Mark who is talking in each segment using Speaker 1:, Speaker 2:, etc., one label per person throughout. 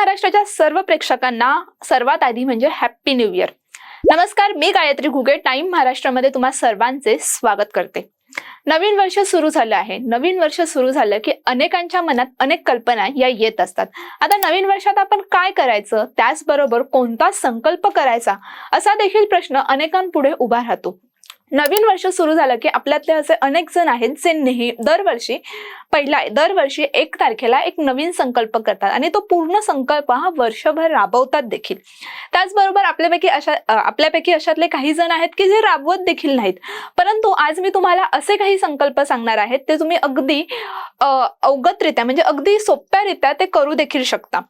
Speaker 1: महाराष्ट्राच्या सर्व प्रेक्षकांना सर्वात आधी म्हणजे हॅप्पी न्यू इयर नमस्कार मी गायत्री घुगे. टाइम महाराष्ट्रामध्ये तुम्हा सर्वांचे स्वागत करते. नवीन वर्ष सुरू झालं आहे. नवीन वर्ष सुरू झालं की अनेकांच्या मनात अनेक कल्पना या येत असतात. आता नवीन वर्षात आपण काय करायचं? त्याचबरोबर कोणता संकल्प करायचा? असा देखील प्रश्न अनेकांपुढे उभा राहतो. नवीन वर्ष सुरू झालं की आपल्यातले असे अनेक जण आहेत जे नेहमी दरवर्षी पहिला दरवर्षी एक तारखेला एक नवीन संकल्प करतात आणि तो पूर्ण संकल्प हा वर्षभर राबवतात देखील. त्याचबरोबर आपल्यापैकी अशा आपल्यापैकी अशातले काही जण आहेत की जे राबवत देखील नाहीत. परंतु आज मी तुम्हाला असे काही संकल्प सांगणार आहेत ते तुम्ही अगदी अवगतरित्या म्हणजे अगदी सोप्यारित्या ते करू देखील शकता.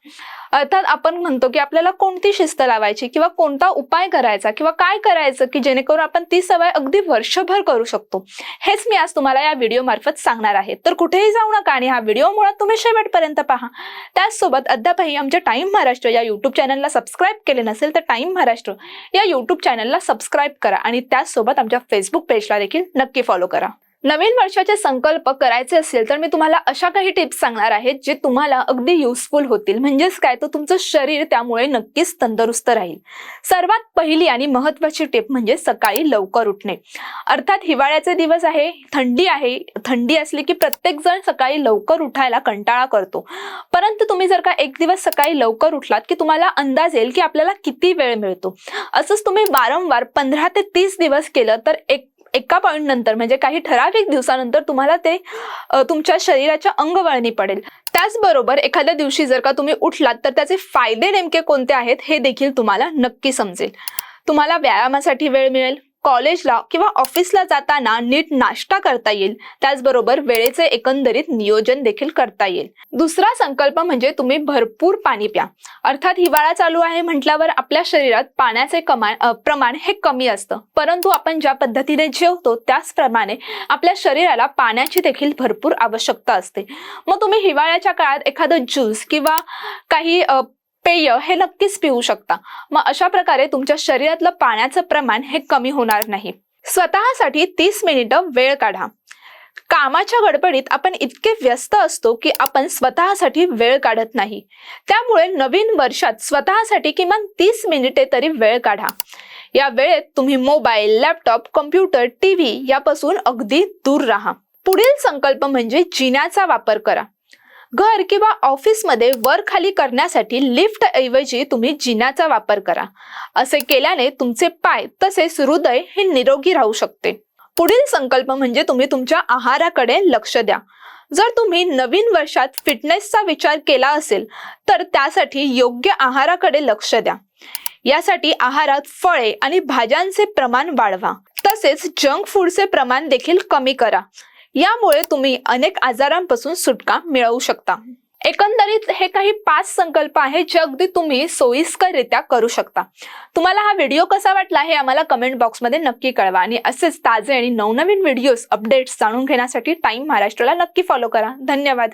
Speaker 1: अर्थात आपण म्हणतो की आपल्याला कोणती शिस्त लावायची किंवा कोणता उपाय करायचा किंवा काय करायचं की जेणेकरून आपण ती सवय अगदी अगदी वर्षभर करू शकतो. हेच मी आज तुम्हाला या व्हिडिओ मार्फत सांगणार आहे. तर कुठेही जाऊ नका आणि हा व्हिडिओ मुळात तुम्ही शेवटपर्यंत पहा. त्याचसोबत अद्यापही आमच्या टाइम महाराष्ट्र या युट्यूब चॅनलला सबस्क्राईब केले नसेल तर टाइम महाराष्ट्र या युट्यूब चॅनलला सबस्क्राईब करा आणि त्याचसोबत आमच्या फेसबुक पेजला देखील नक्की फॉलो करा. नवीन वर्षाचे संकल्प करायचे असेल तर मी तुम्हाला अशा काही टिप्स सांगणार आहेत जे तुम्हाला अगदी युजफुल होतील. म्हणजेच काय? तर तुमचं शरीर त्यामुळे नक्कीच तंदुरुस्त राहील. सर्वात पहिली आणि महत्वाची टिप म्हणजे सकाळी लवकर उठणे. अर्थात हिवाळ्याचे दिवस आहे थंडी आहे थंडी असली की प्रत्येक जण सकाळी लवकर उठायला कंटाळा करतो. परंतु तुम्ही जर का एक दिवस सकाळी लवकर उठलात की तुम्हाला अंदाज येईल की आपल्याला किती वेळ मिळतो. असंच तुम्ही वारंवार पंधरा ते तीस दिवस केलं तर एक एका पॉईंट नंतर म्हणजे काही ठराविक दिवसानंतर तुम्हाला ते तुमच्या शरीराच्या अंगवळणी पडेल. त्याचबरोबर एखाद्या दिवशी जर का तुम्ही उठलात तर त्याचे फायदे नेमके कोणते आहेत हे देखील तुम्हाला नक्की समजेल. तुम्हाला व्यायामासाठी वेळ मिळेल कॉलेजला किंवा ऑफिसला जाताना नीट नाश्ता करता येईल. त्याचबरोबर वेळेचे एकंदरीत नियोजन देखील करता येईल. दुसरा संकल्प म्हणजे तुम्ही भरपूर पाणी प्या. अर्थात हिवाळा चालू आहे म्हटल्यावर आपल्या शरीरात पाण्याचे कमा प्रमाण हे कमी असतं. परंतु आपण ज्या पद्धतीने जेवतो त्याचप्रमाणे आपल्या शरीराला पाण्याची देखील भरपूर आवश्यकता असते. मग तुम्ही हिवाळ्याच्या काळात एखादं ज्यूस किंवा काही पेय हे नक्कीच पिऊ शकता. मग अशा प्रकारे तुमच्या शरीरातलं पाण्याचं प्रमाण हे कमी होणार नाही. स्वतःसाठी तीस मिनिटं वेळ काढा. कामाच्या गडबडीत आपण इतके व्यस्त असतो की आपण स्वतःसाठी वेळ काढत नाही. त्यामुळे नवीन वर्षात स्वतःसाठी किमान तीस मिनिटे तरी वेळ काढा. या वेळेत तुम्ही मोबाईल लॅपटॉप कम्प्युटर टीव्ही यापासून अगदी दूर राहा. पुढील संकल्प म्हणजे जिन्याचा वापर करा. घर किंवा ऑफिसमध्ये वर खाली करण्यासाठी लिफ्ट ऐवजी तुम्ही जिन्याचा वापर करा. असे केल्याने तुमचे पाय तसेच हृदय हे निरोगी राहू शकते. पुढील संकल्प म्हणजे तुम्ही तुमच्या आहाराकडे लक्ष द्या. जर तुम्ही नवीन वर्षात फिटनेसचा विचार केला असेल तर त्यासाठी योग्य आहाराकडे लक्ष द्या. यासाठी आहारात फळे आणि भाज्यांचे प्रमाण वाढवा. तसेच जंक फूडचे प्रमाण देखील कमी करा. यामुळे तुम्ही अनेक आजारांपासून सुटका मिळवू शकता. एकंदरीत हे काही पाच संकल्प आहेत जे अगदी तुम्ही सोयीस्कररित्या करू शकता. तुम्हाला हा व्हिडिओ कसा वाटला हे आम्हाला कमेंट बॉक्समध्ये नक्की कळवा आणि असेच ताजे आणि नवनवीन व्हिडिओज अपडेट्स जाणून घेण्यासाठी टाइम महाराष्ट्राला नक्की फॉलो करा. धन्यवाद.